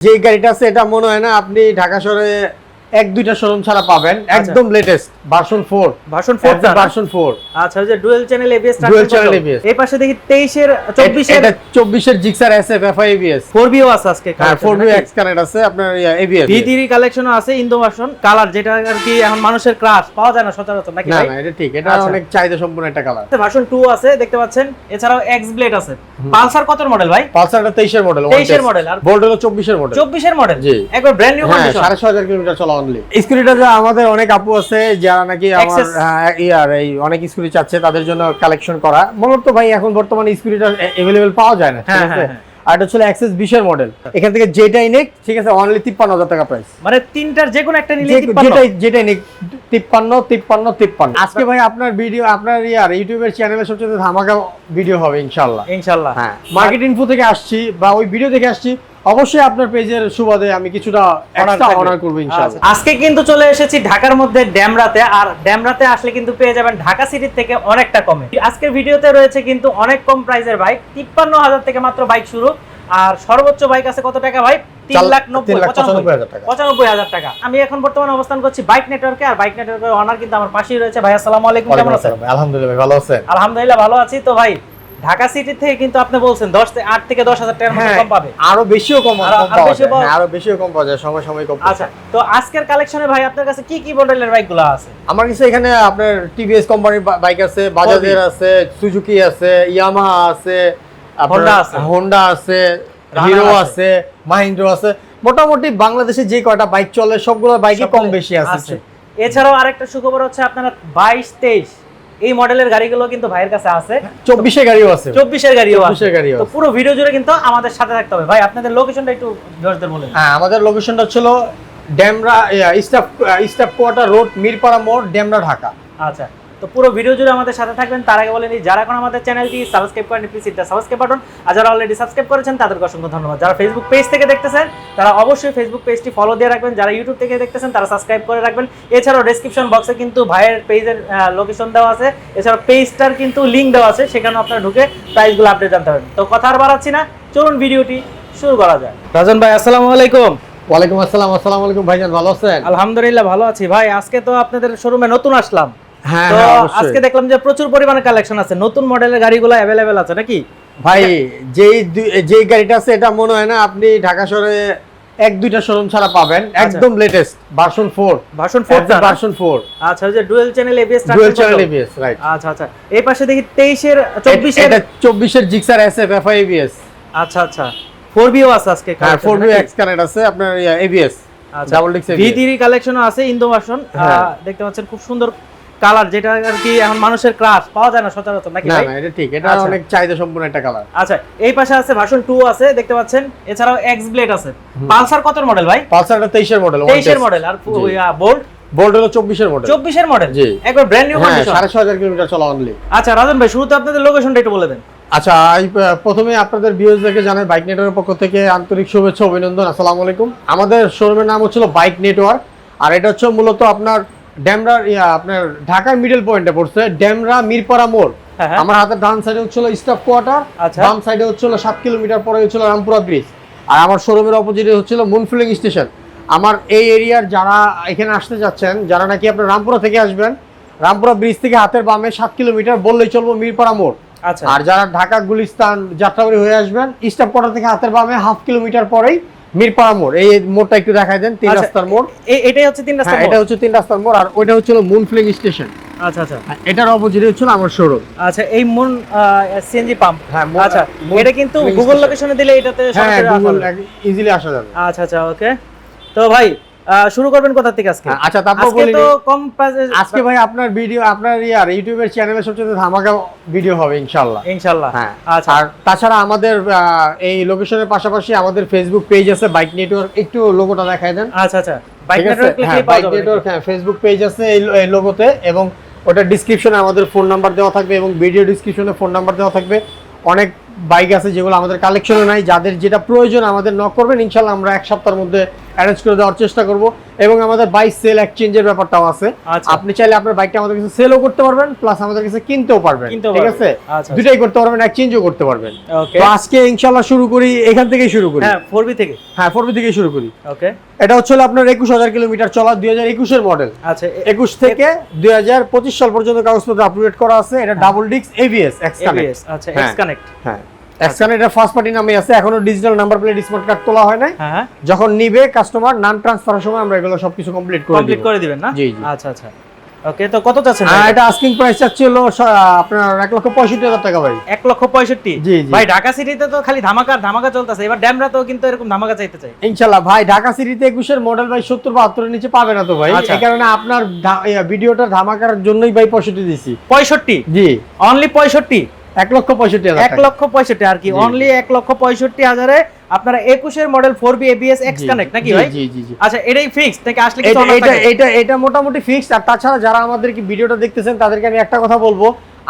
যে গাড়িটা আছে এটা মনে হয় না আপনি ঢাকা শহরে এক দুইটা শোরুম ছাড়া পাবেন। একদম latest version four version 4 version four আচ্ছা যে dual channel ABS Dual channel ABS এই পাশে দেখি 23 এর 24 এর এটা চব্বিশের Gixxer S F FI ABS 4 বিও আছে আজকে হ্যাঁ ফোর বি এক্স কানেক্ট আছে আপনার এবিএস ভিডিরি কালেকশনও আছে ইন্দো ভার্সন কালার যেটা আর কি এখন মানুষের ক্রাশ পাওয়া যায় না সচরাচর নাকি না ভাই? না এটা ঠিক এটা আচ্ছা। অনেক চাহিদা সম্পূর্ণ একটা কালার ভার্সন 2 আছে দেখতে পাচ্ছেন এছাড়াও এক্স ব্লেড আছে। পালসার কত মডেল ভাই? পালসারটা তেইশের মডেল 23 এর model, আর বোল্ট হলো চব্বিশের মডেল 24 এর মডেল জি। একবার ব্র্যান্ড নিউ কন্ডিশন সাড়ে ছয় হাজার কিলোমিটার চলা অনলি স্কুটিটা যে আমাদের অনেক আপু আছে যারা নাকি আমার হ্যাঁ, ইয়ার এই অনেক স্কুটি চাচ্ছে তাদের জন্য কালেকশন করা। মূলত ভাই এখন বর্তমানে স্কুটিটা অ্যাভেলেবেল পাওয়া যায় না ঠিক আছে? হ্যাঁ, হ্যাঁ। আর এটা হচ্ছে অ্যাক্সেস বিশের মডেল এখান থেকে যেটাই নেক ঠিক আছে অনলি তিপ্পান্ন হাজার টাকা প্রাইস মানে তিনটার যে কোনো একটা নিলে যেটাই যেটাই নেক তিপ্পান্ন তিপ্পান্ন তিপ্পান্ন। আজকে ভাই আপনার ভিডিও আপনার ইয়ার ইউটিউবের চ্যানেলে সবচেয়ে ধামাকা ভিডিও হবে ইনশাল্লাহ ইনশাআল্লাহ। হ্যাঁ মার্কেট ইনফো থেকে আসছি বা ওই ভিডিও দেখে আসছি অবশ্যই আপনার পেজের সুবাদে আমি কিছুটা এক্সট্রা। অনার করব। ইনশাআল্লাহ। আচ্ছা, আজকে কিন্তু চলে এসেছি ঢাকার মধ্যে ড্যামরাতে আর ড্যামরাতে আসলে কিন্তু পেয়ে যাবেন ঢাকা সিটির থেকে অনেকটা কমে। আজকের ভিডিওতে রয়েছে কিন্তু অনেক কম প্রাইসের বাইক তিপ্পান্ন হাজার থেকে মাত্র বাইক শুরু। আর সর্বোচ্চ বাইক আছে কত টাকা ভাই? তিন লাখ নব্বই পঁচানব্বই হাজার টাকা। আমি এখন বর্তমানে অবস্থান করছি বাইক নেটওয়ার্কে আর বাইক নেটওয়ার্কের অনার কিন্তু আমার পাশেই রয়েছে। ভাই আসসালামু আলাইকুম কেমন আছেন? আলহামদুলিল্লাহ ভালো আছেন? আলহামদুলিল্লাহ ভালো আছি। তো ভাই ঢাকা সিটি থেকে কিন্তু আপনি বলছেন দশ থেকে আট থেকে দশ হাজার টাকার মতো হ্যাঁ কম পাবে। আরও বেশিও কম পাওয়া যায়। হ্যাঁ, আরও বেশিও কম পাওয়া যায় সময় সময় কম আচ্ছা তো আজকের কালেকশনে ভাই আপনার কাছে কি কি মডেলের বাইক বাইকগুলো আছে? আমার কাছে এখানে আপনার টিভিএস কোম্পানির বাইক আছে বাজাজের আছে সুজুকি আছে ইয়ামাহা আছে। হোন্ডা আছে। হিরো আছে। মাহিন্দ্র আছে। মোটামুটি বাংলাদেশে যে কয়টা বাইক চলে সবগুলো বাইকই কম বেশি আছে। এছাড়াও আরেকটা সুখবর হচ্ছে আপনারা বাইশ তেইশ এই মডেলের গাড়িগুলো কিন্তু ভাইয়ের কাছে আছে। চব্বিশে গাড়িও আছে। চব্বিশের গাড়িও আছে। 24 গাড়িও তো পুরো ভিডিও জুড়ে কিন্তু আমাদের সাথে থাকতে হবে। ভাই আপনাদের লোকেশনটা একটু দর্শকদের বলেন হ্যাঁ আমাদের লোকেশনটা ছিল Demra staff staff quarter road Mirpara মোড় ড্যামরা ঢাকা। আচ্ছা। তো পুরো ভিডিও জুড়ে আমাদের সাথে থাকবেন। তার আগে বলেন যারা এখন আমাদের চ্যানেলটি সাবস্ক্রাইব করেন প্লিজ এটা সাবস্ক্রাইব বাটন আর যারা অলরেডি সাবস্ক্রাইব করেছেন তাদেরকে অসংখ্য ধন্যবাদ। যারা ফেসবুক পেজ থেকে দেখতেছেন তারা অবশ্যই ফেসবুক পেজটি ফলো দিয়ে রাখবেন। যারা ইউটিউব থেকে দেখতেছেন তারা সাবস্ক্রাইব করে রাখবেন। এছাড়াও ডেসক্রিপশন বক্সে কিন্তু ভাইয়ের পেজের লোকেশন দেওয়া আছে। এছাড়াও পেজটার কিন্তু লিঙ্ক দেওয়া আছে সেখানে আপনারা ঢুকে প্রাইসগুলো আপডেট জানতে পারবেন। তো কথা আর বাড়াচ্ছি না। চলুন ভিডিওটি শুরু করা যায় রাজন ভাই আসসালামু আলাইকুম। ওয়ালাইকুম আসসালাম আসসালামু আলাইকুম ভাইজান ভালো আছেন? আলহামদুলিল্লাহ ভালো আছি। ভাই আজকে তো আপনাদের শোরুমে নতুন আসলাম। হ্যাঁ হ্যাঁ, আজকে দেখলাম যে প্রচুর পরিমাণে কালেকশন আছে। নতুন মডেলের গাড়িগুলো অ্যাভেলেবেল আছে নাকি? ভাই যেই যেই গাড়িটা আছে এটা মনে হয় না আপনি ঢাকা শহরে এক দুইটা শোরুম ছাড়া পাবেন। একদম latest version four version 4 version four আচ্ছা যে dual channel ABS dual channel ABS right আচ্ছা আচ্ছা। এই পাশে দেখি 23 এর 24 এর এটা চব্বিশের Gixxer S F FI ABS আচ্ছা আচ্ছা। 4 বিও আছে আজকে হ্যাঁ ফোর বি এক্স কানেক্ট আছে আপনার এবিএস আচ্ছা। ডাবল ডিক্স ভিডিরি কালেকশনও আছে ইন্দো ভার্সন হ্যাঁ। দেখতে পাচ্ছেন খুব সুন্দর কালার যেটা আর কি এখন মানুষের ক্রাশ পাওয়া যায় না সচরাচর নাকি না ভাই? না এটা ঠিক এটা আচ্ছা। অনেক চাহিদা সম্পূর্ণ একটা কালার আচ্ছা এই পাশে আছে ভার্সন 2 আছে দেখতে পাচ্ছেন এছাড়াও এক্স ব্লেড আছে পালসার কত মডেল ভাই? পালসারটা তেইশের মডেল 23 এর মডেল আর বোল্ট বোল্ট হলো চব্বিশের মডেল 24 এর মডেল জি। একবার ব্র্যান্ড নিউ কন্ডিশন সাড়ে ছয় হাজার কিলোমিটার চলা অনলি আচ্ছা রাজন ভাই শুরুতে আপনাদের লোকেশনটা একটু বলে দেন। আচ্ছা প্রথমে আপনাদের ভিউজদেরকে জানাই বাইক নেটওয়ার্কের পক্ষ থেকে আন্তরিক শুভেচ্ছা অভিনন্দন আসসালামু আলাইকুম। আমাদের শোরুমের নাম হচ্ছিল বাইক নেটওয়ার্ক আর এটা হচ্ছে মূলত আপনার ড্যামরা ইয়া আপনার ঢাকার মিডল পয়েন্টে পড়ছে ড্যামরা মিরপাড়া মোড়। হ্যাঁ, হ্যাঁ। আমার হাতের ডান সাইডে হচ্ছিল স্টাফ কোয়ার্টার। বাম সাইডে হচ্ছিল সাত কিলোমিটার পরে হচ্ছিল রামপুরা ব্রিজ আর আমার শোরুমের অপোজিটে হচ্ছিল মুনফিলিং স্টেশন। আমার এই এরিয়ার যারা এখানে আসতে যাচ্ছেন যারা নাকি আপনার রামপুরা থেকে আসবেন রামপুরা ব্রিজ থেকে হাতের বামে সাত কিলোমিটার বললেই চলবো মিরপাড়া মোড়। আচ্ছা। আর যারা ঢাকা গুলিস্তান যাত্রাবাড়ি হয়ে আসবেন স্টাফ কোয়ার্টার থেকে হাতের বামে হাফ কিলোমিটার পরেই মিরপাড়া মোড় এই মোড়টা একটু দেখাই দেন তিন আচ্ছা, রাস্তার মোড়। এটাই হচ্ছে তিন রাস্তা হ্যাঁ এটা হচ্ছে তিন রাস্তার মোড় আর ওইটা হচ্ছিল মুনফ্লিং স্টেশন আচ্ছা আচ্ছা। এটার অপোজিটে হচ্ছিল আমার শোরুম আচ্ছা এই মুন সিএনজি পাম্প হ্যাঁ, আচ্ছা এটা কিন্তু গুগল লোকেশনে দিলে এটাতে হ্যাঁ সরাসরি আসা যাবে। ইজিলি আসা যাবে। আচ্ছা আচ্ছা ওকে তো ভাই শুরু করবেন কোথা থেকে আজকে? হ্যাঁ, আচ্ছা তারপর আজকে বলি তো কম আজকে ভাই আপনার ভিডিও আপনার ইয়ার ইউটিউবের চ্যানেলে সবচেয়ে ধামাকা ভিডিও হবে ইনশাআল্লাহ। ইনশাআল্লাহ। হ্যাঁ। আচ্ছা। আর তাছাড়া আমাদের এই লোকেশনের পাশাপাশি আমাদের ফেসবুক পেজ আছে বাইক নেটওয়ার্ক একটু লোগোটা দেখাই দেন। আচ্ছা আচ্ছা। বাইক নেটওয়ার্ক হ্যাঁ ক্লিক পাওয়া বাইক নেটওয়ার্ক হ্যাঁ ফেসবুক পেজ আছে এই এই লোগোতে এবং ওটা ডিসক্রিপশনে আমাদের ফোন নাম্বার দেওয়া থাকবে এবং ভিডিও ডিসক্রিপশনে ফোন নাম্বার দেওয়া থাকবে। অনেক বাইক আছে যেগুলো আমাদের কালেকশনে নাই। যাদের যেটা প্রয়োজন আমাদের নক করবেন ইনশাল্লাহ আমরা এক সপ্তাহের মধ্যে অ্যারেঞ্জ করে দেওয়ার চেষ্টা করব। এবং আমাদের বাইক সেল এক্সচেঞ্জের ব্যাপারটাও আছে। আচ্ছা। আপনি চাইলে আপনার বাইকটা আমাদের কাছে সেলও করতে পারবেন প্লাস আমাদের কাছে কিনতেও পারবেন। ঠিক আছে? আচ্ছা, দুটাই করতে পারবেন এক্সচেঞ্জও করতে পারবেন। তো আজকে ইনশাল্লাহ শুরু করি এখান থেকেই শুরু করি। হ্যাঁ ফোর বি থেকে। হ্যাঁ ফোরবি থেকে শুরু করি। ওকে এটা হচ্ছে হলো আপনার একুশ হাজার কিলোমিটার চলা দুই হাজার একুশের মডেল আচ্ছা একুশ থেকে দুই হাজার পঁচিশ সাল পর্যন্ত কাগজপত্র আপডেট করা আছে। এটা double disc ABS X ABS আচ্ছা। এক্স কানেক্ট হ্যাঁ। এক্সকান এটা ফার্স্ট পার্টি নামে আছে এখনও digital number plate smart card তোলা হয় নাই। হ্যাঁ হ্যাঁ। যখন নিবে কাস্টমার নাম ট্রান্সফারের সময় আমরা এগুলো সবকিছু কমপ্লিট করে কমপ্লিট করে দিবেন না? জি, জি। আচ্ছা আচ্ছা। ওকে তো কত চাচ্ছেন এটা আস্কিং প্রাইস চাচ্ছি হলো আপনার এক লক্ষ পঁয়ষট্টি হাজার টাকা ভাই। এক লক্ষ পঁয়ষট্টি? জি। ভাই ঢাকা সিটিতে তো খালি ধামাকা ধামাকা চলতেছে। এবার ড্যামরা তো কিন্তু এরকম ধামাকা চাইতে চাই ইনশাল্লাহ ভাই ঢাকা সিটিতে একুশের মডেল ভাই সত্তর বাহাত্তরের নিচে পাবে না তো ভাই। আচ্ছা। এই কারণে আপনার ভিডিওটা ধামাকার জন্যই ভাই পঁয়ষট্টি দিছি। পঁয়ষট্টি? জি। অনলি পঁয়ষট্টি? এক লক্ষ পঁয়ষট্টি এক লক্ষ পঁয়ষট্টি আর কি অনলি এক লক্ষ পঁয়ষট্টি হাজারে আপনারা একুশের model four B ABS X connect নাকি ভাই? আচ্ছা এটাই ফিক্স নাকি আসলে এটা এটা এটা মোটামুটি ফিক্সড আর তাছাড়া যারা আমাদের কি ভিডিওটা দেখতেছেন তাদেরকে আমি একটা কথা বলব।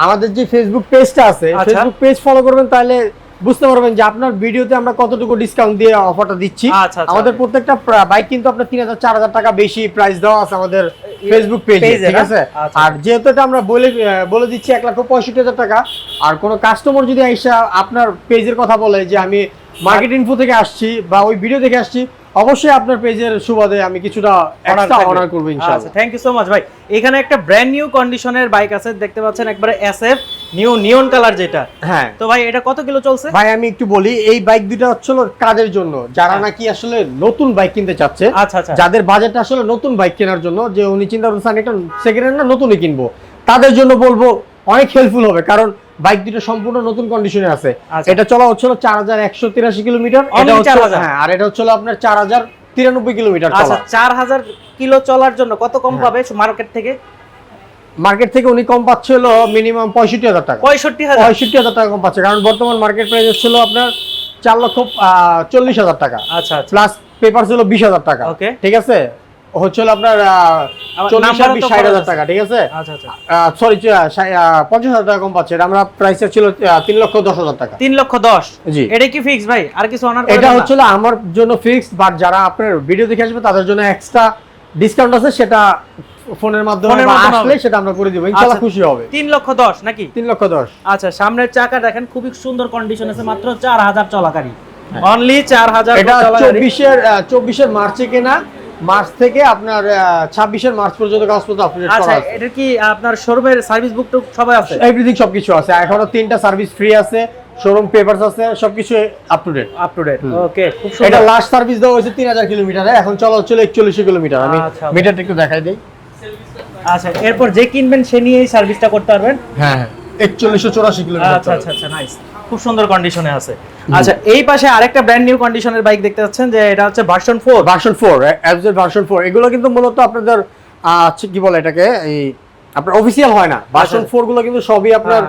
আমাদের যে ফেসবুক পেজটা আছে। ফেসবুক পেজ ফলো করবেন তাহলে বুঝতে পারবেন যে আপনার ভিডিওতে আমরা কতটুকু ডিসকাউন্ট দিয়ে অফারটা দিচ্ছি আচ্ছা, আচ্ছা। আমাদের প্রত্যেকটা বাইক কিন্তু আপনার তিন হাজার চার হাজার টাকা বেশি প্রাইস দেওয়া আছে আমাদের ফেসবুক পেজে ঠিক আছে আচ্ছা। আর যেহেতু এটা আমরা বলে বলে দিচ্ছি এক লাখ পঁয়ষট্টি হাজার টাকা আর কোনো কাস্টমার যদি আইসা আপনার পেজের কথা বলে যে আমি মার্কেট ইনফো থেকে আসছি বা ওই ভিডিও দেখে আসছি অবশ্যই আপনার পেজের সুবাদে আমি কিছুটা এক্সট্রা। অনার করব আচ্ছা ইনশাআল্লাহ থ্যাংক ইউ সো মাচ ভাই এখানে একটা ব্র্যান্ড নিউ কন্ডিশনের বাইক আছে দেখতে পাচ্ছেন একবারে এসএফ নিউ নিয়ন কালার যেটা। হ্যাঁ। তো ভাই এটা কত কিলো চলছে? ভাই আমি একটু বলি এই বাইক দুটো হচ্ছিল কাদের জন্য। যারা নাকি আসলে নতুন বাইক কিনতে চাচ্ছে আচ্ছা আচ্ছা। যাদের বাজেট আসলে নতুন বাইক কেনার জন্য যে উনি চিন্তা করছেন একটা সেকেন্ড হ্যান্ড না নতুনই কিনবো। তাদের জন্য বলব অনেক হেল্পফুল হবে কারণ বাইক দুটো সম্পূর্ণ নতুন কন্ডিশনে আছে। আচ্ছা। এটা চলা হচ্ছিল চার হাজার একশো তিরাশি কিলোমিটার Only এটা হচ্ছে 4,000 হ্যাঁ আর এটা হচ্ছিল আপনার চার হাজার তিরানব্বই কিলোমিটার আচ্ছা চার হাজার কিলো চলার জন্য কত কম হ্যাঁ। পাবে মার্কেট থেকে? মার্কেট থেকে উনি কম পাচ্ছিল মিনিমাম পঁয়ষট্টি হাজার টাকা। পঁয়ষট্টি হাজার। পঁয়ষট্টি হাজার টাকা কম পাচ্ছে কারণ বর্তমান মার্কেট প্রাইস হচ্ছিল আপনার চার লক্ষ চল্লিশ হাজার টাকা। আচ্ছা আচ্ছা। প্লাস পেপার ছিল বিশ হাজার টাকা. ঠিক আছে? আপনার চল্লিশ নাম্বারও আর বিশ ষাট হাজার টাকা ঠিক আছে? আচ্ছা আচ্ছা। সরি পঞ্চাশ হাজার টাকা কম পাচ্ছে। এটা আমরা প্রাইসটা ছিল তিন লক্ষ দশ হাজার টাকা। তিন লক্ষ দশ? জি। এটা কি ফিক্স ভাই? আর কিছু অনার এটা আমার জন্য ফিক্সড বাট যারা আপনার ভিডিও দেখে আসবে তাদের জন্য এক্সট্রা ডিসকাউন্ট আছে সেটা ফোনের মাধ্যমে আসলে সেটা আমরা করে দিব। ইনশাআল্লাহ আচ্ছা। খুশি হবে। তিন লক্ষ দশ নাকি? তিন লক্ষ দশ। আচ্ছা সামনের চাকা দেখেন খুবই সুন্দর কন্ডিশন আছে মাত্র চার হাজার চলাকারী। অনলি চার হাজার এটা চলাকারী। চব্বিশের চব্বিশের মার্চে কেনা মার্চ থেকে আপনার ছাব্বিশের মার্চ পর্যন্ত কাগজপত্র আপডেট আচ্ছা করা আছে। এটা কি আপনার শোরুমের সার্ভিস বুক টুক সবাই আছে? এভরিথিং সবকিছু আছে। এখনও তিনটা সার্ভিস ফ্রি আছে শোরুম পেপারস আছে সবকিছু up to date up to date okay খুব সুন্দর। এটা লাস্ট সার্ভিস দেওয়া হয়েছে তিন হাজার কিলোমিটারে এখন চলা হচ্ছিল একচল্লিশ কিলোমিটার আমি আচ্ছা। মিটারটা একটু দেখাই দিই। আচ্ছা এরপর যে কিনবেন সে নিয়েই সার্ভিসটা করতে পারবেন? হ্যাঁ হ্যাঁ। একচল্লিশশো চৌরাশি কিলোমিটার আচ্ছা আচ্ছা আচ্ছা নাইস খুব সুন্দর কন্ডিশনে আছে। আচ্ছা এই পাশে আরেকটা ব্র্যান্ড নিউ কন্ডিশনের বাইক দেখতে পাচ্ছেন যে এটা হচ্ছে ভার্সন 4 ভার্সন ফোর এ ভার্সন ফোর এগুলো কিন্তু মূলত আপনাদের আহ, কি বলে এটাকে এই আপনার অফিসিয়াল হয় না। ভার্সন ফোরগুলো কিন্তু সবই আপনার।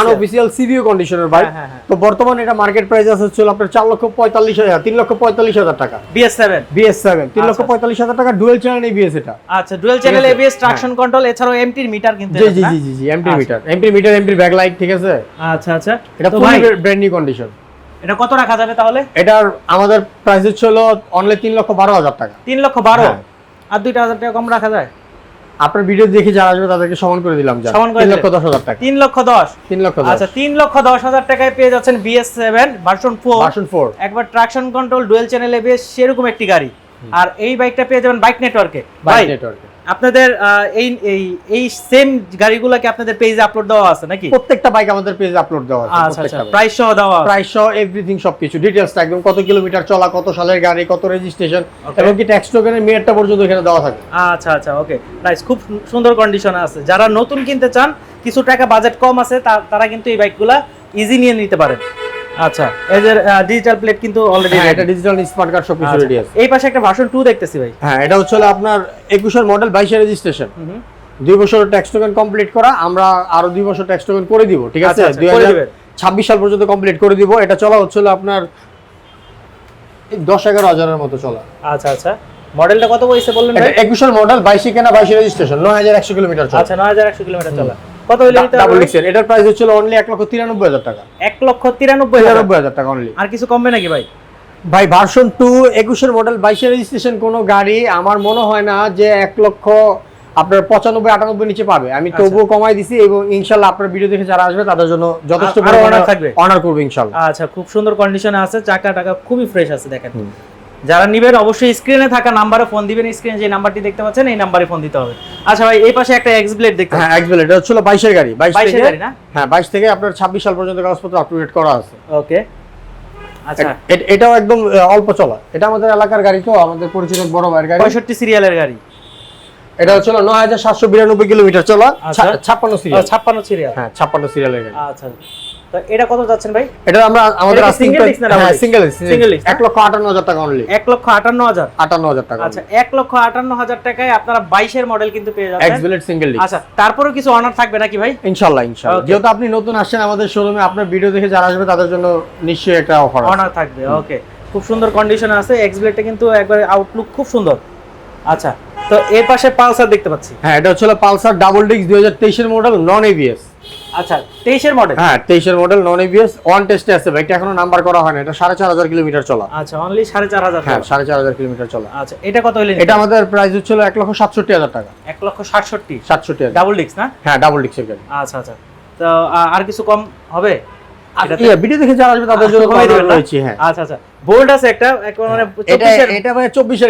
আনঅফিসিয়াল সিবিও কন্ডিশনের বাইক। তো বর্তমানে এটা মার্কেট প্রাইস আছে হচ্ছে আপনার চার লক্ষ পঁয়তাল্লিশ হাজার তিন লক্ষ পঁয়তাল্লিশ হাজার টাকা। BS7 বিএস সেভেন তিন লক্ষ আচ্ছা। পঁয়তাল্লিশ হাজার টাকা ডুয়েল চ্যানেল বিএস এটা। আচ্ছা dual channel ABS traction control এছাড়াও এমটির মিটার কিন্তু জি জি? জি জি আচ্ছা। Meter MP meter MP back light ঠিক আছে? আচ্ছা আচ্ছা। এটা তো ফুলি ব্র্যান্ড নিউ কন্ডিশন এটা কত রাখা যাবে তাহলে? এটার আমাদের প্রাইস হচ্ছে হলো অনলি তিন লক্ষ বারো হাজার টাকা। তিন লক্ষ বারো? হ্যাঁ। আর দুইটা হাজার টাকা কম রাখা যায়? আপনার ভিডিও দেখে যারা আসবে তাদেরকে সমান করে দিলাম সমান করে লক্ষ দশ হাজার টাকা। তিন লক্ষ দশ। তিন লক্ষ আচ্ছা তিন লক্ষ দশ হাজার টাকায় পেয়ে যাচ্ছেন BS seven version four version four একবার traction control dual channel ABS সেরকম একটি গাড়ি। আর এই বাইকটা পেয়ে যাবেন বাইক নেটওয়ার্কে বাইক নেটওয়ার্কে আপনাদের এই এই এই সেম গাড়িগুলোকে আপনাদের পেজে আপলোড দেওয়া আছে নাকি? প্রত্যেকটা বাইক আমাদের পেজে আপলোড দেওয়া আছে আচ্ছা আচ্ছা প্রাইস সহ দেওয়া প্রাইস সহ এভরিথিং সবকিছু ডিটেইলসটা একদম কত কিলোমিটার চলা কত সালের গাড়ি কত রেজিস্ট্রেশন এবং কি ট্যাক্স টোকেনের মেয়ারটা পর্যন্ত এখানে দেওয়া থাকে। আচ্ছা আচ্ছা ওকে নাইস খুব সুন্দর কন্ডিশনে আছে। যারা নতুন কিনতে চান কিছু টাকা বাজেট কম আছে তারা কিন্তু এই বাইকগুলা ইজি নিয়ে নিতে পারেন। আচ্ছা এই যে ডিজিটাল প্লেট কিন্তু অলরেডি হ্যাঁ এটা ডিজিটাল স্মার্ট কার্ড সবকিছু রেডি আছে। এই পাশে একটা ভার্সন 2 দেখতেছি ভাই। হ্যাঁ এটা হচ্ছে আপনার একুশের মডেল বাইশের রেজিস্ট্রেশন দুই বছর ট্যাক্স টোকেন কমপ্লিট করা আমরা আরও দুই বছর ট্যাক্স টোকেন করে দিব ঠিক আছে? আচ্ছা, আচ্ছা, হাজার। ছাব্বিশ সাল পর্যন্ত কমপ্লিট করে দিব। এটা চলা হচ্ছিল আপনার দশ এগারো হাজারের মতো চলা। আচ্ছা আচ্ছা। মডেলটা কত পয়সা বললেন এটা ভাই? একুশের মডেল বাইশে কেনা বাইশে রেজিস্ট্রেশন নয় হাজার একশো কিলোমিটার চলা। আচ্ছা 9100 কিলোমিটার চলা। কত ডাবল এটার প্রাইস হচ্ছিল অনলি লক্ষ তিরানব্বই হাজার টাকা। লক্ষ তিরানব্বই হাজার। তিরানব্বই হাজার টাকা অনলি আর কিছু কমবে নাকি ভাই? ভাই ভার্সন মডেল রেজিস্ট্রেশন কোনো গাড়ি আমার মনে হয় না যে এক লক্ষ আপনার পঁচানব্বই আটানব্বই নিচে পাবে। আমি আচ্ছা। তবুও কমাই দিছি এবং ইনশাল্লাহ আপনার ভিডিও দেখে যারা আসবে তাদের জন্য যথেষ্ট থাকবে? অনার করবে ইনশাল্লাহ। আচ্ছা খুব সুন্দর কন্ডিশনে আছে চাকা টাকা খুবই ফ্রেশ আছে দেখেন। যারা নিবেন অবশ্যই স্ক্রিনে থাকা নাম্বারে ফোন দিবেন স্ক্রিনে যে নাম্বারটি দেখতে পাচ্ছেন এই নাম্বারে ফোন দিতে হবে। আচ্ছা ভাই এই পাশে একটা এক্স ব্লেড দেখতে হ্যাঁ এক্সবেল এটা হচ্ছিল বাইশের গাড়ি। বাইশ 22 এর থেকে গাড়ি না? হ্যাঁ বাইশ থেকে আপনার ছাব্বিশ সাল পর্যন্ত কাগজপত্র আপ টু ডেট করা আছে। ওকে আচ্ছা। এটাও একদম অল্প চলা। এটা আমাদের এলাকার গাড়ি তো আমাদের পরিচিত বড় ভাইয়ের গাড়ি। পঁয়ষট্টি সিরিয়ালের গাড়ি। এটা হচ্ছিল নয় হাজার সাতশো বিরানব্বই কিলোমিটার চলা। আচ্ছা। ছাপ্পান্ন সিরিয়াল। ছাপ্পান্ন সিরিয়াল। হ্যাঁ ছাপ্পান্ন সিরিয়ালের গাড়ি। আচ্ছা। তো এটা কত যাচ্ছেন ভাই? এটা আমরা আমাদের না double সিঙ্গেল Single disc, এক লক্ষ আটান্ন হাজার টাকা অনলি এক লক্ষ আটান্ন হাজার? আটান্ন হাজার টাকা আচ্ছা এক লক্ষ আটান্ন হাজার টাকায় আপনারা বাইশের মডেল কিন্তু পেয়ে এক্স যাচ্ছেন বিলেট সিঙ্গেল আচ্ছা তারপরেও কিছু অনার থাকবে নাকি ভাই? ইনশাল্লাহ ইনশাল্লাহ। যেহেতু আপনি নতুন আসছেন আমাদের শোরুমে আপনার ভিডিও দেখে যারা আসবে তাদের জন্য নিশ্চয়ই একটা অফার অনার থাকবে ওকে খুব সুন্দর কন্ডিশনে আছে এক্স ব্লেডটা কিন্তু একবার আউটলুক খুব সুন্দর। আচ্ছা তো এর পাশে পালসার দেখতে পাচ্ছি। হ্যাঁ এটা হচ্ছে পালসার ডাবল ডিক্স দুই হাজার তেইশের মডেল নন এবিএস আচ্ছা তেইশের মডেল হ্যাঁ তেইশের মডেল নন এবিএস ওয়ান টেস্টে আছে বাইকটা এখনও নাম্বার করা হয় না। এটা সাড়ে চার হাজার কিলোমিটার চলা। আচ্ছা অনলি সাড়ে চার হাজার হ্যাঁ সাড়ে চার হাজার কিলোমিটার চলা। আচ্ছা এটা কত হইলে এটা আমাদের প্রাইস হচ্ছিল এক লক্ষ সাতষট্টি হাজার টাকা। এক লক্ষ সাতষট্টি? সাতষট্টি হাজার। ডাবল ডিস্ক না? হ্যাঁ ডাবল ডিক্সের গাড়ি। আচ্ছা আচ্ছা। তো আর কিছু কম হবে? ইয়ে, ভিডিও দেখে যারা আসবে তাদের জন্য না? রয়েছে হ্যাঁ। আচ্ছা আচ্ছা। বোল্ড আছে একটা মানে এটা এটা মানে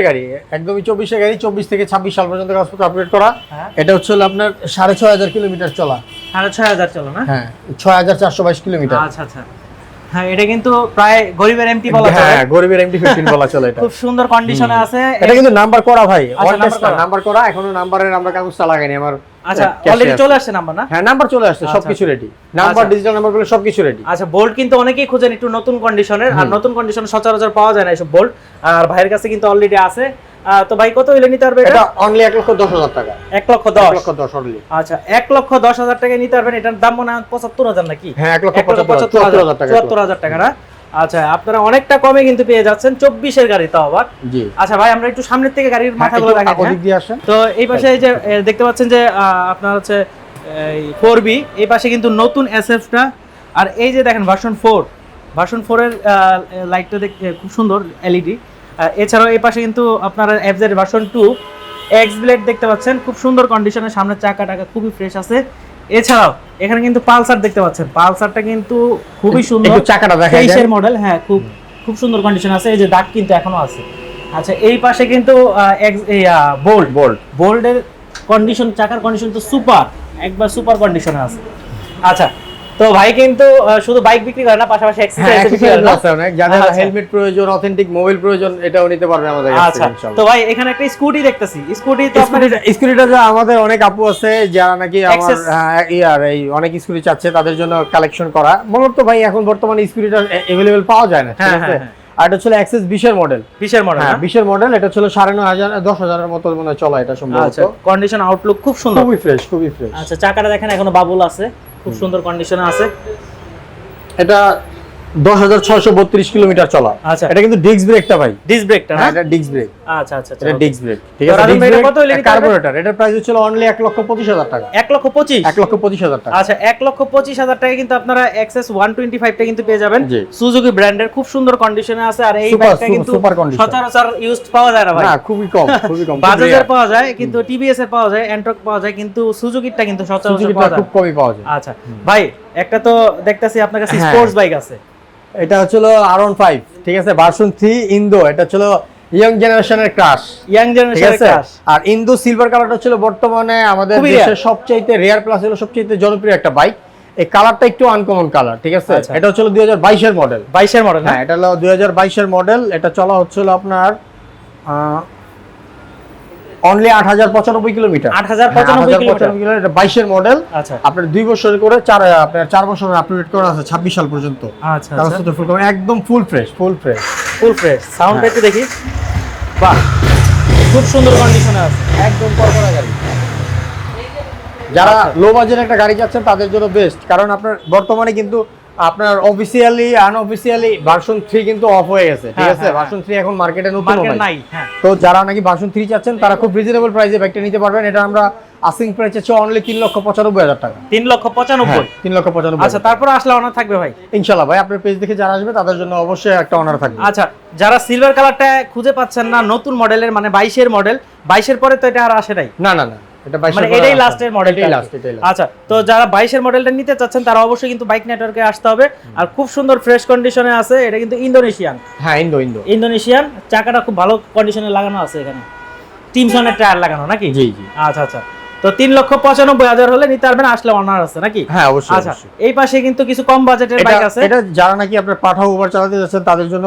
গাড়ি একদমই গাড়ি চব্বিশ থেকে ছাব্বিশ সাল পর্যন্ত আপডেট করা। হ্যাঁ। এটা হচ্ছে আপনার সাড়ে ছয় হাজার কিলোমিটার চলা। সাড়ে ছয় হাজার চলো না? হ্যাঁ ছয় হাজার চারশো বাইশ কিলোমিটার। আচ্ছা আচ্ছা। হ্যাঁ এটা কিন্তু প্রায় গরিবের এমটি বলা চলে। হ্যাঁ গরিবের এমটি ফিফটিন বলা চলে এটা। খুব সুন্দর কন্ডিশনে আছে। এটা কিন্তু নাম্বার করা ভাই আচ্ছা, নাম্বার করা। এখনও নাম্বারের আমরা কাগজটা লাগাইনি আমার আচ্ছা অলরেডি চলে আসছে নাম্বার না? হ্যাঁ নাম্বার চলে আসছে আচ্ছা। সবকিছু রেডি নাম্বার আচ্ছা। ডিজিটাল নাম্বারগুলো সবকিছু রেডি আচ্ছা বোল্ট কিন্তু অনেকেই খোঁজেন একটু নতুন কন্ডিশনের আর নতুন কন্ডিশনে সচরাচর পাওয়া যায় না এসব বোল্ট আর ভাইয়ের কাছে কিন্তু অলরেডি আছে। তো ভাই কত হইলে নিতে পারবে এটা? অনলি এক লক্ষ দশ হাজার টাকা। এক লক্ষ এক দশ লক্ষ দশ অনলি আচ্ছা এক লক্ষ দশ হাজার টাকায় নিতে পারবেন। এটার দাম মনে হয় পঁচাত্তর হাজার নাকি? হ্যাঁ লক্ষ টাকা না? আচ্ছা আপনারা অনেকটা কমে কিন্তু পেয়ে যাচ্ছেন চব্বিশের গাড়ি তাও আবার। আচ্ছা ভাই আমরা একটু সামনের থেকে গাড়ির হ্যাঁ, মাথাগুলো দেখাই আসেন। তো এই পাশে এই যে দেখতে পাচ্ছেন যে আপনার হচ্ছে ফোর বি এই পাশে কিন্তু নতুন এসএফটা আর এই যে দেখেন ভার্সন ফোর ভার্সন ফোরের লাইটটা দেখতে খুব সুন্দর এলইডি এছাড়াও এই পাশে কিন্তু আপনার FZ version two X blade দেখতে পাচ্ছেন খুব সুন্দর কন্ডিশনে সামনের চাকা টাকা খুবই ফ্রেশ আছে। এছাড়াও এখানে কিন্তু পালসার দেখতে পাচ্ছেন। পালসারটা কিন্তু খুবই সুন্দর। চাকাটা দেখা যায়। মডেল হ্যাঁ খুব খুব সুন্দর কন্ডিশন আছে। এই যে দাগ কিন্তু এখনও আছে। আচ্ছা এই পাশে কিন্তু বোল্ড বোল্ড বোল্ডের কন্ডিশন চাকার কন্ডিশন তো সুপার একবার সুপার কন্ডিশনে আছে। আচ্ছা তো ভাই কিন্তু শুধু বাইক বিক্রি করে না পাশাপাশি হ্যাঁ এক্সেসরিজ বিক্রি করে না? আছে অনেক। যাদের আচ্ছা। হেলমেট প্রয়োজন অথেন্টিক মোবাইল প্রয়োজন এটাও নিতে পারবে আমাদের কাছ আচ্ছা। ইনশাআল্লাহ। তো ভাই এখানে একটা স্কুটি দেখতেছি। স্কুটি তো আপনার স্কুটিটা যে আমাদের অনেক আপু আছে যারা নাকি আমার হ্যাঁ, ইয়ার এই অনেক স্কুটি চাচ্ছে তাদের জন্য কালেকশন করা। মূলত ভাই এখন বর্তমানে স্কুটিটা অ্যাভেলেবেল পাওয়া যায় না ঠিক হ্যাঁ, আছে? হ্যাঁ, হ্যাঁ। আর এটা ছিল অ্যাক্সেস বিশের মডেল বিশের মডেল হ্যাঁ বিশের মডেল এটা ছিল সাড়ে নয় হাজার দশ হাজারের মতো মনে হয় চলা এটা সম্ভবত। আচ্ছা কন্ডিশন আউটলুক খুব সুন্দর। খুবই ফ্রেশ খুবই ফ্রেশ আচ্ছা চাকাটা দেখেন এখনও বাবুল আছে। খুব সুন্দর কন্ডিশনে আছে। এটা দশ হাজার ছয়শো বত্রিশ কিলোমিটার চলা। আচ্ছা। এটা কিন্তু ডিস্ক ব্রেকটা ভাই। ডিস ব্রেকটা না হ্যাঁ এটা ডিস্ক ব্রেক। আচ্ছা আচ্ছা আচ্ছা, এটা ডিস্ক ব্রেক ঠিক আছে? ডিস্ক কত কার্বোরেটর এটার প্রাইস ছিল অনলি এক লক্ষ পঁচিশ হাজার টাকা। এক লক্ষ পঁচিশ? এক লক্ষ পঁচিশ হাজার টাকা। আচ্ছা এক লক্ষ পঁচিশ হাজার টাকা কিন্তু আপনারা এক্সেস ওয়ান টোয়েন্টি ফাইভটা কিন্তু পেয়ে যাবেন। সুজুকি ব্র্যান্ডের খুব সুন্দর কন্ডিশনে আছে আর এই বাইকটা কিন্তু। সচরাচর ইউজড পাওয়া যায় না ভাই। না খুবই কম খুবই কম বাজাজের পাওয়া যায় কিন্তু টিভিএস এর পাওয়া যায় অ্যান্ট্রক পাওয়া যায় কিন্তু সুজুকিটা কিন্তু সচরাচর পাওয়া যায় খুব কমই পাওয়া যায়। আচ্ছা ভাই একটা তো দেখতেছি আপনার কাছে হ্যাঁ। স্পোর্টস বাইক আছে। এটা হচ্ছিল আর ওয়ান ফাইভ ঠিক আছে? ভার্সন থ্রি ইন্দো এটা ছিল ইয়ং জেনারেশনের ক্রাশ ইয়াং জেনারেশনের ক্রাশ আর ইন্দো সিলভার কালারটা ছিল বর্তমানে আমাদের দেশের সবচাইতে রেয়ার প্লাস হলো সবচাইতে জনপ্রিয় একটা বাইক এই কালারটা একটু আনকমন কালার ঠিক আছে? আচ্ছা। এটা হচ্ছিল দুই হাজার বাইশের মডেল বাইশের মডেল হ্যাঁ এটা হলো দুই হাজার বাইশের মডেল এটা চলা হচ্ছিল আপনার অনলি আট হাজার পঁচানব্বই কিলোমিটার। 8,095 কিলোমিটার। এটা বাইশের মডেল আচ্ছা। আপনার দুই বছর করে চার আপনার চার বছর আপডেট করা আছে ছাব্বিশ সাল পর্যন্ত। আচ্ছা আচ্ছা। একদম full fresh full fresh full fresh সাউন্ডটা হ্যাঁ। একটু দেখি। বাহ খুব সুন্দর কন্ডিশনে আছে। একদম গাড়ি। যারা। লো বাজেট একটা গাড়ি যাচ্ছেন তাদের জন্য বেস্ট কারণ আপনার বর্তমানে কিন্তু আপনার অফিসিয়ালি আনঅফিসিয়ালি ভার্সন থ্রি কিন্তু অফ হয়ে গেছে ঠিক হ্যাঁ, আছে? হ্যাঁ, ভার্সন থ্রি এখন মার্কেটে নতুন মার্কেট নাই হ্যাঁ। তো যারা নাকি ভার্সন থ্রি চাচ্ছেন তারা খুব রিজনেবল প্রাইসে বাইকটা নিতে পারবেন। এটা আমরা আসিং প্রাইস হচ্ছে অনলি তিন লক্ষ পঁচানব্বই হাজার টাকা। তিন লক্ষ পঁচানব্বই? হ্যাঁ, তিন লক্ষ পঁচানব্বই আচ্ছা তারপরে আসলে অনার থাকবে ভাই? ইনশাল্লাহ ভাই আপনার পেজ দেখে যারা আসবে তাদের জন্য অবশ্যই একটা অনার থাকবে। আচ্ছা যারা সিলভার কালারটা খুঁজে পাচ্ছেন না নতুন মডেলের মানে বাইশের মডেল বাইশের পরে তো এটা আর আসে নাই? না না না। এটা মানে এটাই লাস্টের মডেল এটাই লাস্ট এটাই আচ্ছা তো যারা বাইশের মডেলটা নিতে চাচ্ছেন তারা অবশ্যই কিন্তু বাইক নেটওয়ার্কে আসতে হবে। আর খুব সুন্দর ফ্রেশ কন্ডিশনে আছে এটা কিন্তু ইন্দোনেশিয়ান হ্যাঁ ইন্দো ইন্দো ইন্দোনেশিয়ান চাকাটা খুব ভালো কন্ডিশনে লাগানো আছে এখানে। টিমসনের টায়ার লাগানো নাকি? জি জি। আচ্ছা আচ্ছা। তো তিন লক্ষ পঁচানব্বই হাজার হলে নিতে পারবেন আসলে অনার আছে নাকি? হ্যাঁ অবশ্যই আচ্ছা এই পাশে কিন্তু কিছু কম বাজেটের বাইক আছে। এটা যারা নাকি আপনার পাঠাও উবার চালাতে যাচ্ছেন তাদের জন্য।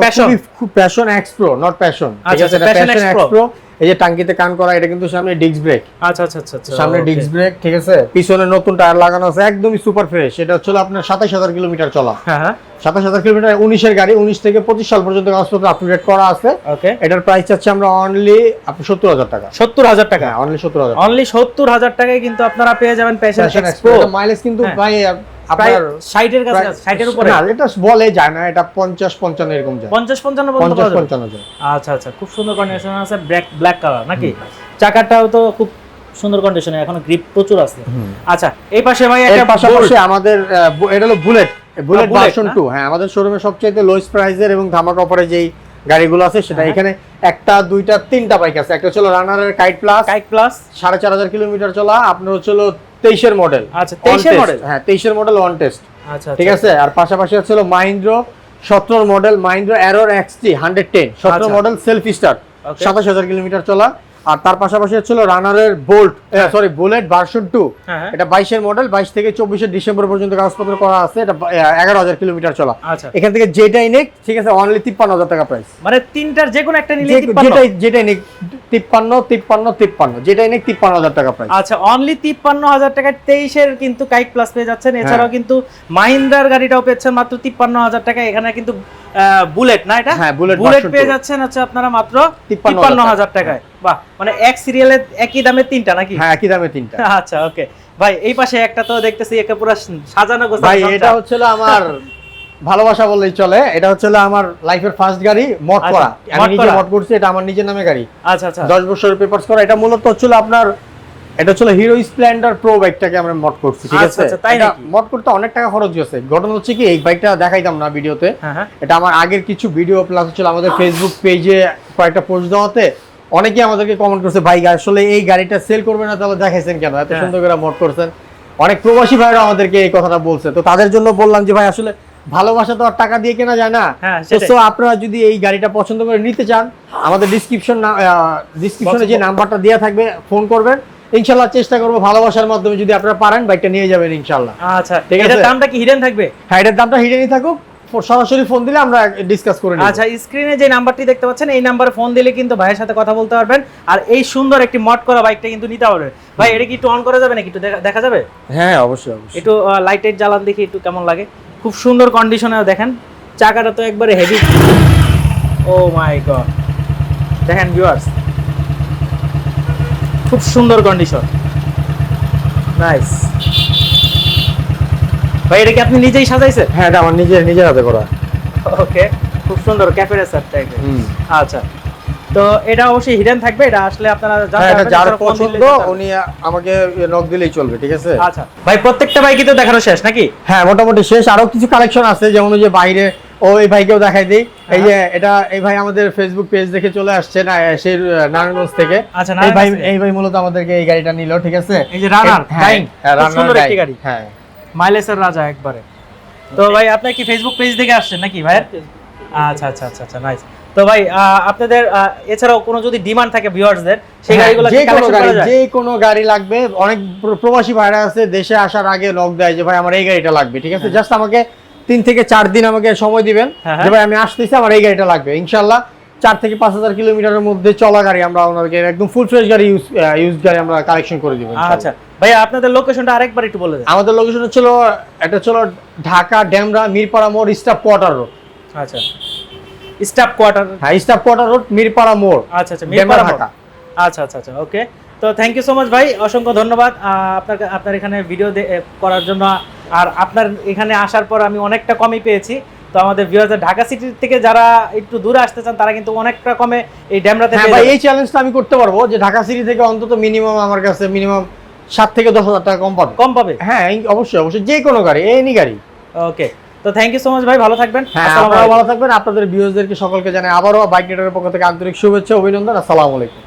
খুব passion X pro not passion ঠিক আচ্ছা, আছে আচ্ছা, passion X X Pro। Pro এই যে টাঙ্কিতে কান করা এটা কিন্তু সামনে ডিস্ক ব্রেক আচ্ছা আচ্ছা আচ্ছা আচ্ছা সামনে. ডিস্ক ব্রেক ঠিক আছে? পিছনে নতুন টায়ার লাগানো আছে একদমই সুপার ফ্রেশ এটা হচ্ছে আপনার সাতাশ হাজার কিলোমিটার চলা। হ্যাঁ হ্যাঁ। সাতাশ হাজার কিলোমিটার উনিশের গাড়ি উনিশ থেকে পঁচিশ সাল পর্যন্ত কাগজপত্র আপ টু ডেট করা আছে। ওকে এটার প্রাইস চাচ্ছি আমরা অনলি আপনি সত্তর হাজার টাকা। সত্তর হাজার টাকা? হ্যাঁ অনলি সত্তর হাজার অনলি সত্তর হাজার টাকায় কিন্তু আপনারা পেয়ে যাবেন প্যাশন মাইলেজ কিন্তু হ্যাঁ। ভাই প্রায় আপনার ষাটের কাছে প্রায়- ষাটের উপরে। না এটা বলে যায় না এটা পঞ্চাশ পঞ্চান্ন এরকম যায়। পর্যন্ত যায়। আচ্ছা আচ্ছা খুব সুন্দর কন্ডিশন আছে ব্ল্যাক ব্ল্যাক কালার নাকি? চাকাটাও তো খুব সুন্দর কন্ডিশনে এখনও গ্রিপ প্রচুর আছে। আচ্ছা এই পাশে ভাই একটা পাশাপাশি আমাদের এটা হলো বুলেট বুলেট ভার্সন হ্যাঁ আমাদের শোরুমে সবচেয়ে লোয়েস্ট প্রাইসের এবং ধামাকা অফারে যেই গাড়িগুলো আছে সেটা হ্যাঁ। এখানে একটা দুইটা তিনটা বাইক আছে। একটা ছিল রানারের কাইট প্লাস কাইক প্লাস সাড়ে চার হাজার কিলোমিটার চলা আপনার হচ্ছে তেইশের মডেল আচ্ছা, 23 এর model? হ্যাঁ তেইশের মডেল ওয়ান টেস্ট আচ্ছা ঠিক আছে? আর পাশাপাশি হচ্ছে মাইন্দ্র সতেরো মডেল মাইন্দ্র অ্যারোর এক্সটি হান্ড্রেড টেন সতেরো। Model self start. সাতাশ হাজার কিলোমিটার চলা। আর তার পাশাপাশি হচ্ছিল রানারের bolt sorry bullet version two. হ্যাঁ, হ্যাঁ। এটা বাইশের মডেল বাইশ থেকে চব্বিশের ডিসেম্বর পর্যন্ত কাগজপত্র করা আছে। এটা এগারো হাজার কিলোমিটার চলা। আচ্ছা। এখান থেকে যেটাই নেক ঠিক আছে অনলি তিপ্পান্ন হাজার টাকা প্রাইস মানে তিনটার যে কোনো একটা নিলে যেটাই যেটাই নেক তিপ্পান্ন তিপ্পান্ন তিপ্পান্ন যেটাই নেক তিপ্পান্ন হাজার টাকা প্রাইস আচ্ছা অনলি তিপ্পান্ন হাজার টাকায় তেইশের কিন্তু কাইক প্লাস পেয়ে যাচ্ছেন। এছাড়াও হ্যাঁ। কিন্তু মাহিন্দ্রার গাড়িটাও পেয়েছেন মাত্র তিপ্পান্ন হাজার টাকা এখানে কিন্তু বুলেট না এটা? হ্যাঁ, Bullet বুলেট পেয়ে যাচ্ছেন হচ্ছে আপনারা মাত্র 53,000 তিপ্পান্ন হাজার টাকায়। বাহ মানে এক সিরিয়ালে একই দামে তিনটা নাকি? হ্যাঁ একই দামে তিনটা। আচ্ছা ওকে ভাই এই পাশে একটা তো দেখতেছি একে পুরো সাজানো গোছানো ভাই এটা হচ্ছিল আমার ভালোবাসা বললেই চলে। এটা হচ্ছিল আমার লাইফের ফার্স্ট গাড়ি আচ্ছা, করা আমি mod নিজে। মড করছি এটা আমার নিজের নামে গাড়ি। আচ্ছা আচ্ছা। দশ বছরের পেপারস করা। এটা মূলত হচ্ছিল আপনার এটা হচ্ছিল হিরো স্প্লেন্ডার প্রো বাইকটাকে আমরা মড করছি ঠিক আচ্ছা, আছে? আচ্ছা, তাই? মড করতে অনেক টাকা খরচ গেছে ঘটনা হচ্ছে কি এই বাইকটা দেখাইতাম না ভিডিওতে। হ্যাঁ হ্যাঁ। এটা আমার আগের কিছু ভিডিও প্লাস হচ্ছিল আমাদের ফেসবুক পেজে কয়েকটা পোস্ট দেওয়াতে আমাদেরকে কমেন্ট করছে ভাই আসলে এই গাড়িটা সেল করবে না তাহলে দেখাইছেন কেন? এত হ্যাঁ। সুন্দর করে মোট করছেন। অনেক প্রবাসী ভাইরা আমাদেরকে এই কথাটা বলছে। তো তাদের জন্য বললাম যে ভাই আসলে ভালোবাসা তো আর টাকা দিয়ে কেনা যায় না। তো আপনারা যদি এই গাড়িটা পছন্দ করে নিতে চান আমাদের ডিসক্রিপশন ডিসক্রিপশনে যে নাম্বারটা দেওয়া থাকবে ফোন করবেন। ইনশাল্লাহ চেষ্টা করব ভালোবাসার মাধ্যমে যদি আপনারা পারেন বাইকটা নিয়ে যাবেন ইনশাল্লাহ আচ্ছা ঠিক আছে। দামটা কি হিডেন থাকবে? হ্যাঁ এটার দামটা হিডেনই থাকুক। সরাসরি ফোন দিলে আমরা ডিসকাস করে নিব। আচ্ছা স্ক্রিনে যে নাম্বারটি দেখতে পাচ্ছেন এই নাম্বারে ফোন দিলে কিন্তু ভাইয়ের সাথে কথা বলতে পারবেন। আর এই সুন্দর একটি মড করা বাইকটা কিন্তু নিতে পারবেন ভাই এটা কি একটু অন করা যাবে নাকি? একটু দেখা- দেখা যাবে? হ্যাঁ অবশ্যই অবশ্যই। একটু লাইট টাইট জ্বালান দেখি একটু কেমন লাগে। খুব সুন্দর কন্ডিশনে দেখেন। চাকাটা তো একবারে হেভি ও মাই গড দেখেন ভিউয়ার্স খুব সুন্দর কন্ডিশন নাইস ভাই এটা কি আপনি নিজেই সাজাইছেন? হ্যাঁ এটা আমার নিজের নিজের হাতে করা। ওকে খুব সুন্দর ক্যাফে রেসার টাইপের আচ্ছা তো এটা অবশ্যই হিডেন থাকবে এটা আসলে আপনারা জানতে হ্যাঁ যার পছন্দ উনি আমাকে নক দিলেই চলবে ঠিক আছে? আচ্ছা ভাই প্রত্যেকটা বাইকই তো দেখানো শেষ নাকি? হ্যাঁ মোটামুটি শেষ। আরও কিছু কালেকশন আছে যেমন ওই যে বাইরে ও এই ভাইকেও দেখাই দিই। এই যে এটা এই ভাই আমাদের ফেসবুক পেজ দেখে চলে আসছে না সেই নারায়ণগঞ্জ থেকে। আচ্ছা, এই ভাই এই ভাই মূলত আমাদেরকে এই গাড়িটা নিল ঠিক আছে? এই যে রানার হ্যাঁ, হ্যাঁ, সুন্দর একটি গাড়ি। হ্যাঁ। মাইলেজের রাজা একবারে। তো ভাই আপনি কি ফেসবুক পেজ থেকে আসছেন নাকি ভাই? আচ্ছা আচ্ছা আচ্ছা আচ্ছা নাইস তো ভাই আহ, আপনাদের এছাড়াও কোনো যদি ডিমান্ড থাকে ভিউয়ার্সদের সেই হ্যাঁ, গাড়িগুলো যে কোনো গাড়ি যে কোনো গাড়ি লাগবে। অনেক প্রবাসী ভাইরা আছে দেশে আসার আগে নক দেয় যে ভাই আমার এই গাড়িটা লাগবে ঠিক আছে? জাস্ট আমাকে তিন থেকে চার দিন আমাকে সময় দিবেন। হ্যাঁ, যে হ্যাঁ। ভাই আমি আসতেছি আমার এই গাড়িটা লাগবে। ইনশাল্লাহ চার থেকে পাঁচ হাজার কিলোমিটারের মধ্যে চলা গাড়ি আমরা ওনাদেরকে একদম ফুল ফ্রেশ গাড়ি ইউজ ইউজ গাড়ি আমরা কালেকশন করে দিব আচ্ছা। ভাই আপনাদের লোকেশনটা আরেকবার একটু বলে দেন। আমাদের লোকেশন ছিল এটা ছিল ঢাকা ড্যামরা মিরপাড়া মোড় স্টাফ কোয়ার্টার রোড। আচ্ছা। স্টাফ কোয়ার্টার হ্যাঁ স্টাফ কোয়ার্টার রোড মিরপাড়া মোড়। আচ্ছা আচ্ছা মিরপাড়া ঢাকা। আচ্ছা আচ্ছা আচ্ছা ওকে তো থ্যাংক ইউ সো মাচ ভাই অসংখ্য ধন্যবাদ। আপনার আপনার এখানে ভিডিও করার জন্য। আর আপনার এখানে আসার পর আমি অনেকটা কমই পেয়েছি। তো আমাদের ভিউয়ার্স ঢাকা সিটি থেকে যারা একটু দূরে আসতে চান তারা কিন্তু অনেকটা কমে এই ড্যামরাতে হ্যাঁ ভাই। এই চ্যালেঞ্জটা আমি করতে পারব যে ঢাকা সিটি থেকে অন্তত মিনিমাম আমার কাছে মিনিমাম সাত থেকে দশ হাজার টাকা কম পাবে। কম পাবে? হ্যাঁ অবশ্যই অবশ্যই যে কোনো গাড়ি এনি গাড়ি। ওকে তো থ্যাংক ইউ সো মাচ ভাই ভালো থাকবেন। হ্যাঁ। ভালো থাকবেন। আপনাদের ভিউজদেরকে সকলকে জানাই আবারও বাইক নেটওয়ার্কের পক্ষ থেকে আন্তরিক শুভেচ্ছা অভিনন্দন আসসালামু আলাইকুম।